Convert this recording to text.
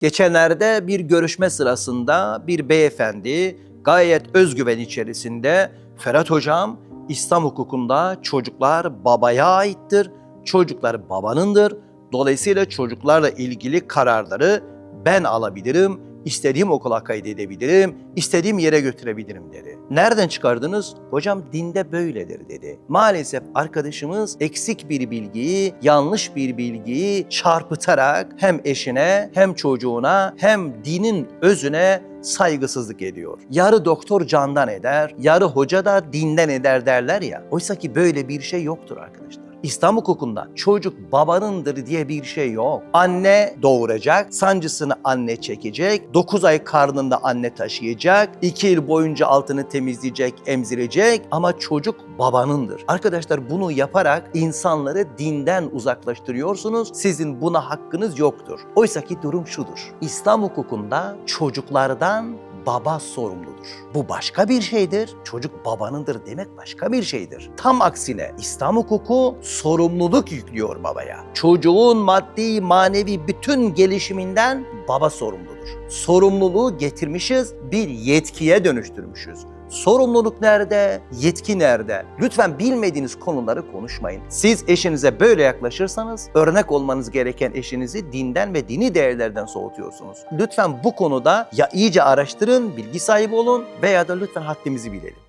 Geçenlerde bir görüşme sırasında bir beyefendi gayet özgüven içerisinde Ferhat Hocam İslam hukukunda çocuklar babaya aittir, çocuklar babanındır. Dolayısıyla çocuklarla ilgili kararları ben alabilirim, istediğim okula kaydedebilirim, istediğim yere götürebilirim dedi. Nereden çıkardınız? Hocam dinde böyledir dedi. Maalesef arkadaşımız eksik bir bilgiyi, yanlış bir bilgiyi çarpıtarak hem eşine hem çocuğuna hem dinin özüne saygısızlık ediyor. Yarı doktor candan eder, yarı hoca da dinden eder derler ya. Oysa ki böyle bir şey yoktur arkadaşlar. İslam hukukunda çocuk babanındır diye bir şey yok. Anne doğuracak, sancısını anne çekecek, 9 ay karnında anne taşıyacak, 2 yıl boyunca altını temizleyecek, emzirecek ama çocuk babanındır. Arkadaşlar bunu yaparak insanları dinden uzaklaştırıyorsunuz. Sizin buna hakkınız yoktur. Oysa ki durum şudur. İslam hukukunda çocuklardan baba sorumludur. Bu başka bir şeydir. Çocuk babanındır demek başka bir şeydir. Tam aksine İslam hukuku sorumluluk yüklüyor babaya. Çocuğun maddi, manevi bütün gelişiminden baba sorumludur. Sorumluluğu getirmişiz, bir yetkiye dönüştürmüşüz. Sorumluluk nerede? Yetki nerede? Lütfen bilmediğiniz konuları konuşmayın. Siz eşinize böyle yaklaşırsanız örnek olmanız gereken eşinizi dinden ve dini değerlerden soğutuyorsunuz. Lütfen bu konuda ya iyice araştırın, bilgi sahibi olun veya da lütfen haddimizi bilelim.